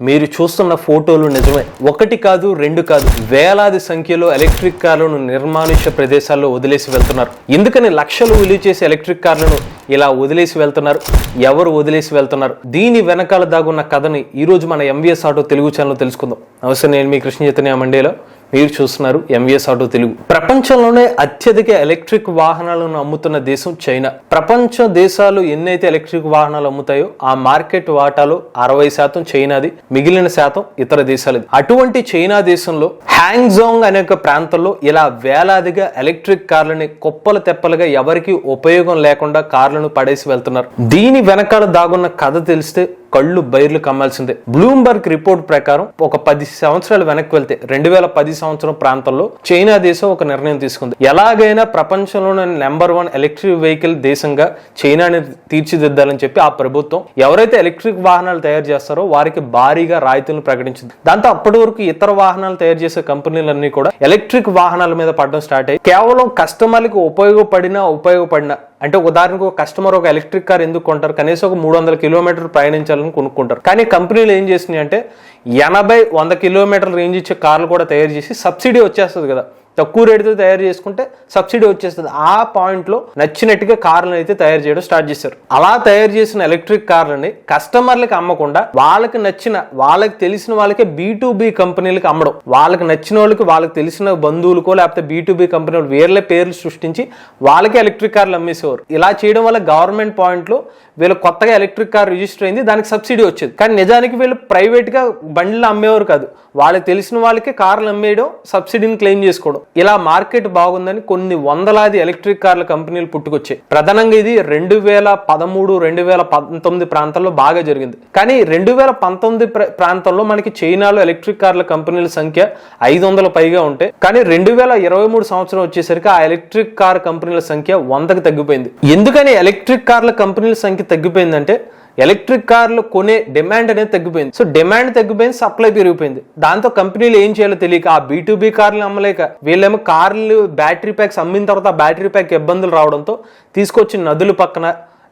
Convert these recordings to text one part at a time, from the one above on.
మీరు చూస్తున్న ఫోటోలు నిజమే. ఒకటి కాదు రెండు కాదు వేలాది సంఖ్యలో ఎలక్ట్రిక్ కార్లను నిర్మానుష్య ప్రదేశాల్లో వదిలేసి వెళ్తున్నారు. ఎందుకని లక్షలు విలువ చేసే ఎలక్ట్రిక్ కార్లను ఇలా వదిలేసి వెళ్తున్నారు. ఎవరు వదిలేసి వెళ్తున్నారు? దీని వెనకాల దాగున్న కథని ఈరోజు మన ఎంవిఎస్ ఆటో తెలుగు ఛానల్ తెలుసుకుందాం. నమస్తే నేను మీ కృష్ణ చైతన్య మండేలో. మీరు చూస్తున్నారు ఎంవిఎస్ ఆటో తెలుగు. ప్రపంచంలోనే అత్యధిక ఎలక్ట్రిక్ వాహనాలను అమ్ముతున్న దేశం చైనా. ప్రపంచ దేశాలు ఎన్నైతే ఎలక్ట్రిక్ వాహనాలు అమ్ముతాయో ఆ మార్కెట్ వాటాలో అరవై శాతం చైనాది మిగిలిన శాతం ఇతర దేశాలది. అటువంటి చైనా దేశంలో హ్యాంగ్జోంగ్ అనే ఒక ప్రాంతంలో ఇలా వేలాదిగా ఎలక్ట్రిక్ కార్లని కుప్పలు తెప్పలుగా ఎవరికి ఉపయోగం లేకుండా కార్లను పడేసి వెళ్తున్నారు. దీని వెనకాల దాగున్న కథ తెలిస్తే కళ్ళు బైర్లు కమ్మాల్సిందే. బ్లూంబర్గ్ రిపోర్ట్ ప్రకారం ఒక పది సంవత్సరాలు వెనక్కి వెళ్తే రెండు వేల పది సంవత్సరం ప్రాంతంలో చైనా దేశం ఒక నిర్ణయం తీసుకుంది. ఎలాగైనా ప్రపంచంలోనే నెంబర్ వన్ ఎలక్ట్రిక్ వెహికల్ దేశంగా చైనాని తీర్చిదిద్దాలని చెప్పి ఆ ప్రభుత్వం ఎవరైతే ఎలక్ట్రిక్ వాహనాలు తయారు చేస్తారో వారికి భారీగా రాయితీలను ప్రకటించింది. దాంతో అప్పటి వరకు ఇతర వాహనాలు తయారు చేసే కంపెనీలన్నీ కూడా ఎలక్ట్రిక్ వాహనాల మీద పడడం స్టార్ట్ అయ్యి కేవలం కస్టమర్లకు ఉపయోగపడినా ఉపయోగపడినా అంటే ఉదాహరణకు ఒక కస్టమర్ ఒక ఎలక్ట్రిక్ కార్ ఎందుకు కొంటారు? కనీసం ఒక మూడు వందల కిలోమీటర్లు ప్రయాణించాలని కొనుక్కుంటారు. కానీ కంపెనీలు ఏం చేసినాయి అంటే ఎనభై వంద కిలోమీటర్ల రేంజ్ ఇచ్చే కార్లు కూడా తయారు చేసి సబ్సిడీ వచ్చేస్తుంది కదా. తక్కువ రేటుతో తయారు చేసుకుంటే సబ్సిడీ వచ్చేస్తుంది. ఆ పాయింట్లో నచ్చినట్టుగా కార్లను అయితే తయారు చేయడం స్టార్ట్ చేశారు. అలా తయారు చేసిన ఎలక్ట్రిక్ కార్లని కస్టమర్లకు అమ్మకుండా వాళ్ళకి నచ్చిన వాళ్ళకి తెలిసిన వాళ్ళకే బీ టు కంపెనీలకు అమ్మడం. వాళ్ళకి నచ్చిన వాళ్ళకి వాళ్ళకి తెలిసిన బంధువులకో లేకపోతే బీ టు బి కంపెనీలు వేర్లే పేర్లు సృష్టించి వాళ్ళకే ఎలక్ట్రిక్ కార్లు అమ్మేసేవారు. ఇలా చేయడం వల్ల గవర్నమెంట్ పాయింట్లో వీళ్ళు కొత్తగా ఎలక్ట్రిక్ కార్ రిజిస్టర్ అయింది దానికి సబ్సిడీ వచ్చేది. కానీ నిజానికి వీళ్ళు ప్రైవేట్గా బండ్లు అమ్మేవారు కాదు. వాళ్ళకి తెలిసిన వాళ్ళకే కార్లు అమ్మేయడం సబ్సిడీని క్లెయిమ్ చేసుకోవడం. ఇలా మార్కెట్ బాగుందని కొన్ని వందలాది ఎలక్ట్రిక్ కార్ల కంపెనీలు పుట్టుకొచ్చాయి. ప్రధానంగా ఇది రెండు వేల పదమూడు రెండు వేల పంతొమ్మిది ప్రాంతాల్లో బాగా జరిగింది. కానీ రెండు వేల పంతొమ్మిది ప్ర- ప్రాంతంలో మనకి చైనాలో ఎలక్ట్రిక్ కార్ల కంపెనీల సంఖ్య ఐదు వందల పైగా ఉంటాయి కానీ రెండు వేల ఇరవై మూడు సంవత్సరం వచ్చేసరికి ఆ ఎలక్ట్రిక్ కార్ కంపెనీల సంఖ్య వందకు తగ్గిపోయింది. ఎందుకని ఎలక్ట్రిక్ కార్ల కంపెనీల సంఖ్య తగ్గిపోయిందంటే ఎలక్ట్రిక్ కార్లు కొనే డిమాండ్ అనేది తగ్గిపోయింది. సో డిమాండ్ తగ్గిపోయింది సప్లై పెరిగిపోయింది. దాంతో కంపెనీలు ఏం చేయాలో తెలియక ఆ బీటూబీ కార్లు అమ్మలేక వీళ్ళేమో కార్లు బ్యాటరీ ప్యాక్స్ అమ్మిన తర్వాత బ్యాటరీ ప్యాక్ ఇబ్బందులు రావడంతో తీసుకొచ్చి నదుల పక్కన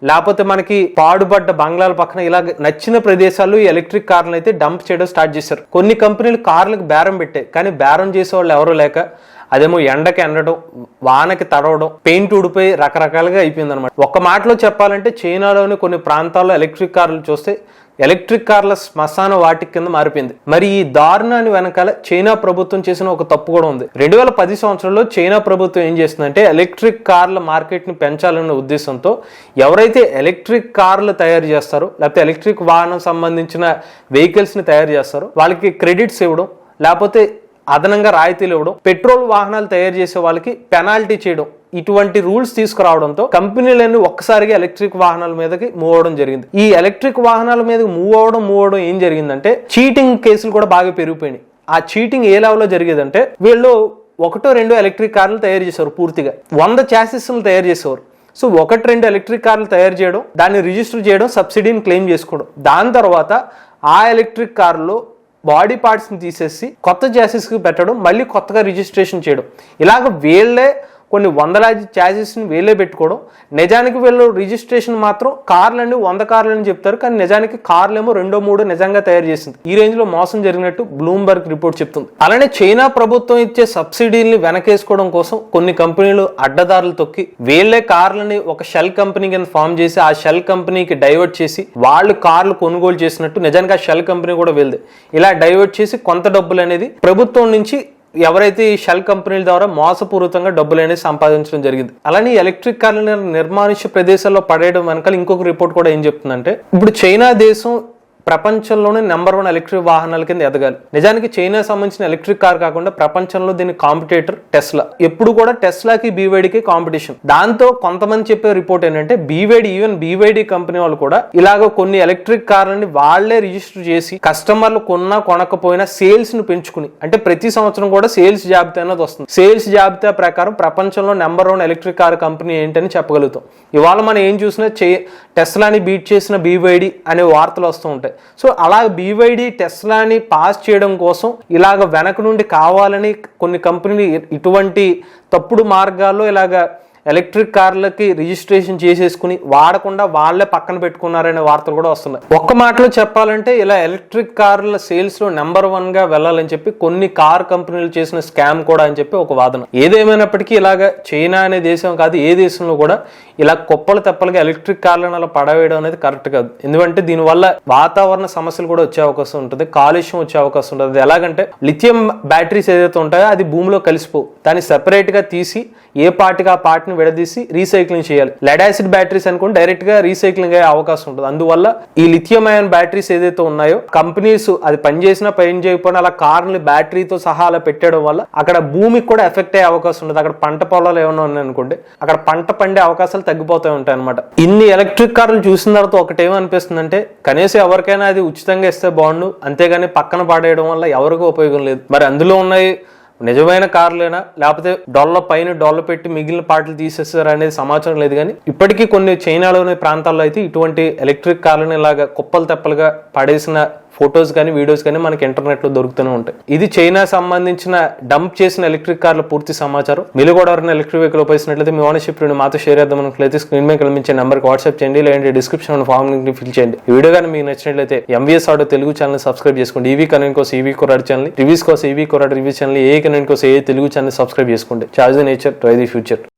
లేకపోతే మనకి పాడుపడ్డ బంగ్లాల పక్కన ఇలా నచ్చిన ప్రదేశాలు ఈ ఎలక్ట్రిక్ కార్లను అయితే డంప్ చేయడం స్టార్ట్ చేశారు. కొన్ని కంపెనీలు కార్లకు బేరం పెట్టాయి కానీ బేరం చేసే వాళ్ళు ఎవరు లేక అదేమో ఎండకి ఎండడం వానకి తడవడం పెయింట్ ఊడిపోయి రకరకాలుగా అయిపోయింది అనమాట ఒక్క మాటలో చెప్పాలంటే చైనాలోని కొన్ని ప్రాంతాల్లో ఎలక్ట్రిక్ కార్లు చూస్తే ఎలక్ట్రిక్ కార్ల శ్మశాన వాటి కింద మారిపోయింది. మరి ఈ దారుణాన్ని వెనకాల చైనా ప్రభుత్వం చేసిన ఒక తప్పు కూడా ఉంది. రెండు వేల పది సంవత్సరంలో చైనా ప్రభుత్వం ఏం చేస్తుందంటే ఎలక్ట్రిక్ కార్ల మార్కెట్ని పెంచాలన్న ఉద్దేశంతో ఎవరైతే ఎలక్ట్రిక్ కార్లు తయారు చేస్తారో లేకపోతే ఎలక్ట్రిక్ వాహనం సంబంధించిన వెహికల్స్ని తయారు చేస్తారో వాళ్ళకి క్రెడిట్స్ ఇవ్వడం లేకపోతే అదనంగా రాయితీలు ఇవ్వడం పెట్రోల్ వాహనాలు తయారు చేసే వాళ్ళకి పెనాల్టీ చేయడం ఇటువంటి రూల్స్ తీసుకురావడంతో కంపెనీలన్నీ ఒక్కసారిగా ఎలక్ట్రిక్ వాహనాల మీదకి మూవ్ అవడం జరిగింది. ఈ ఎలక్ట్రిక్ వాహనాల మీద మూవ్ అవడం మూవ్ అవడం ఏం జరిగిందంటే చీటింగ్ కేసులు కూడా బాగా పెరిగిపోయినాయి. ఆ చీటింగ్ ఏ లెవెల్లో జరిగేదంటే వీళ్ళు ఒకటో రెండో ఎలక్ట్రిక్ కార్లు తయారు చేసేవారు పూర్తిగా. వంద ఛాసిస్లు తయారు చేసేవారు. సో ఒకటి రెండు ఎలక్ట్రిక్ కార్లు తయారు చేయడం దాన్ని రిజిస్టర్ చేయడం సబ్సిడీని క్లెయిమ్ చేసుకోవడం. దాని తర్వాత ఆ ఎలక్ట్రిక్ కార్లో బాడీ పార్ట్స్ని తీసేసి కొత్త కి పెట్టడం మళ్ళీ కొత్తగా రిజిస్ట్రేషన్ చేయడం. ఇలాగ వీళ్ళే కొన్ని వందలాది ఛార్జెస్ని వీళ్ళే పెట్టుకోవడం. నిజానికి వీళ్ళు రిజిస్ట్రేషన్ మాత్రం కార్లన్నీ వంద కార్లని చెప్తారు. కానీ నిజానికి కార్లేమో రెండో మూడో నిజంగా తయారు చేసింది. ఈ రేంజ్లో మోసం జరిగినట్టు బ్లూంబర్గ్ రిపోర్ట్ చెప్తుంది. అలానే చైనా ప్రభుత్వం ఇచ్చే సబ్సిడీల్ని వెనకేసుకోవడం కోసం కొన్ని కంపెనీలు అడ్డదారులు తొక్కి వీళ్ళే కార్లని ఒక షెల్ కంపెనీ కింద ఫామ్ చేసి ఆ షెల్ కంపెనీకి డైవర్ట్ చేసి వాళ్ళు కార్లు కొనుగోలు చేసినట్టు. నిజానికి ఆ షెల్ కంపెనీ కూడా వెళ్ళదు. ఇలా డైవర్ట్ చేసి కొంత డబ్బులు అనేది ప్రభుత్వం నుంచి ఎవరైతే ఈ షెల్ కంపెనీల ద్వారా మోసపూరితంగా డబ్బులు అనేది సంపాదించడం జరిగింది అలానే ఎలక్ట్రిక్ కార్ల నిర్మానుష్య ప్రదేశాల్లో పడేయడం వెనకాల ఇంకొక రిపోర్ట్ కూడా ఏం చెప్తుందంటే ఇప్పుడు చైనా దేశం ప్రపంచంలోనే నెంబర్ వన్ ఎలక్ట్రిక్ వాహనాల కింద ఎదగాలి. నిజానికి చైనా సంబంధించిన ఎలక్ట్రిక్ కార్ కాకుండా ప్రపంచంలో దీని కాంపిటేటర్ టెస్లా. ఎప్పుడు కూడా టెస్లాకి బీవైడీకి కాంపిటీషన్. దాంతో కొంతమంది చెప్పే రిపోర్ట్ ఏంటంటే బీవైడి ఈవెన్ బీవైడి కంపెనీ వాళ్ళు కూడా ఇలాగ కొన్ని ఎలక్ట్రిక్ కార్లని వాళ్ళే రిజిస్టర్ చేసి కస్టమర్లు కొన్నా కొనకపోయినా సేల్స్ను పెంచుకుని అంటే ప్రతి సంవత్సరం కూడా సేల్స్ జాబితా అనేది వస్తుంది. సేల్స్ జాబితా ప్రకారం ప్రపంచంలో number one electric car company ఏంటని చెప్పగలుగుతాం. ఇవాళ మనం ఏం చూసినా చే టెస్లాని బీట్ చేసిన బీవైడి అనే వార్తలు వస్తూ ఉంటాయి. సో అలా బీవైడి టెస్లాని పాస్ చేయడం కోసం ఇలాగ వెనక నుండి కావాలని కొన్ని కంపెనీలు ఇటువంటి తప్పుడు మార్గాల్లో ఇలాగ ఎలక్ట్రిక్ కార్లకి రిజిస్ట్రేషన్ చేసేసుకుని వాడకుండా వాళ్ళే పక్కన పెట్టుకున్నారనే వార్తలు కూడా వస్తున్నాయి. ఒక్క మాటలో చెప్పాలంటే ఇలా ఎలక్ట్రిక్ కార్ల సేల్స్లో నెంబర్ వన్గా వెళ్ళాలని చెప్పి కొన్ని కార్ కంపెనీలు చేసిన స్కామ్ కూడా అని చెప్పి ఒక వాదన. ఏదేమైనప్పటికీ ఇలాగ చైనా అనే దేశం కాదు ఏ దేశంలో కూడా ఇలా కుప్పలు తెప్పలుగా ఎలక్ట్రిక్ కార్లను అలా పడవేయడం అనేది కరెక్ట్ కాదు. ఎందుకంటే దీనివల్ల వాతావరణ సమస్యలు కూడా వచ్చే అవకాశం ఉంటుంది కాలుష్యం వచ్చే అవకాశం ఉంటుంది. ఎలాగంటే లిథియం బ్యాటరీస్ ఏదైతే ఉంటాయో అది భూమిలో కలిసిపో దాన్ని సెపరేట్గా తీసి ఏ పార్టీకి ఆ పార్టీని విడదీసి రీసైక్లింగ్ చేయాలి. లెడ్ యాసిడ్ బ్యాటరీస్ అనుకోండి డైరెక్ట్గా రీసైక్లింగ్ అయ్యే అవకాశం ఉంటుంది. అందువల్ల ఈ లిథియం అయాన్ బ్యాటరీస్ ఏదైతే ఉన్నాయో కంపెనీస్ అది పనిచేసినా పని చేయకపోయినా అలా కార్ని బ్యాటరీతో సహా అలా పెట్టడం వల్ల అక్కడ భూమికి కూడా ఎఫెక్ట్ అయ్యే అవకాశం ఉంటుంది. అక్కడ పంట పొలాలు ఏమైనా ఉన్నాయి అనుకోండి అక్కడ పంట పండే అవకాశాలు తగ్గిపోతూ ఉంటాయి అనమాట ఇన్ని ఎలక్ట్రిక్ కార్లు చూసిన తర్వాత ఒకటేమనిపిస్తుంది అంటే కనీసం ఎవరికైనా అది ఉచితంగా ఇస్తే బాగుండు అంతేగాని పక్కన పాడేయడం వల్ల ఎవరికీ ఉపయోగం లేదు. మరి అందులో ఉన్నాయి నిజమైన కార్లేనా? లేకపోతే డొల్ల పైన డొల్ల పెట్టి మిగిలిన పార్ట్లు తీసేస్తారు అనేది సమాచారం లేదు కానీ ఇప్పటికీ కొన్ని చైనాలోని ప్రాంతాల్లో అయితే ఇటువంటి ఎలక్ట్రిక్ కార్లను ఇలాగా కుప్పలు తెప్పలుగా పడేసిన ఫొటోస్ కానీ వీడియోస్ కానీ మనకి ఇంటర్నెట్లో దొరుకుతూనే ఉంటాయి. ఇది చైనా సంబంధించిన డంప్ చేసిన ఎలక్ట్రిక్ కార్ల పూర్తి సమాచారం. మీరు కూడా ఎవరైనా ఎలక్ట్రిక్ వెహికల్ ఉపయోగించినట్లయితే మీ ఓనర్షిప్ రెండు మాతో షేర్ చేద్దాం అనుకున్నట్లయితే స్క్రీన్ మీద కనిపించే నెంబర్కి వాట్సాప్ చేయండి లేదంటే డిస్క్రిప్షన్ ఫామ్ లింక్ ఫిల్ చేయండి. ఈ వీడియో కానీ మీకు నచ్చినట్లయితే MVS auto Telugu channel subscribe చేసుకోండి. ఈవీ కనెంట్ కోసం ఈవీ కొరాడు ఛానల్ రివ్యూస్ కోసం ఈవీ కొరాడు రివ్యూ ఛానల్ ఏ కనెంట్ కోసం ఏ తెలుగు ఛానల్ సబ్స్క్రైబ్ చేసుకోండి. Charge nature try the future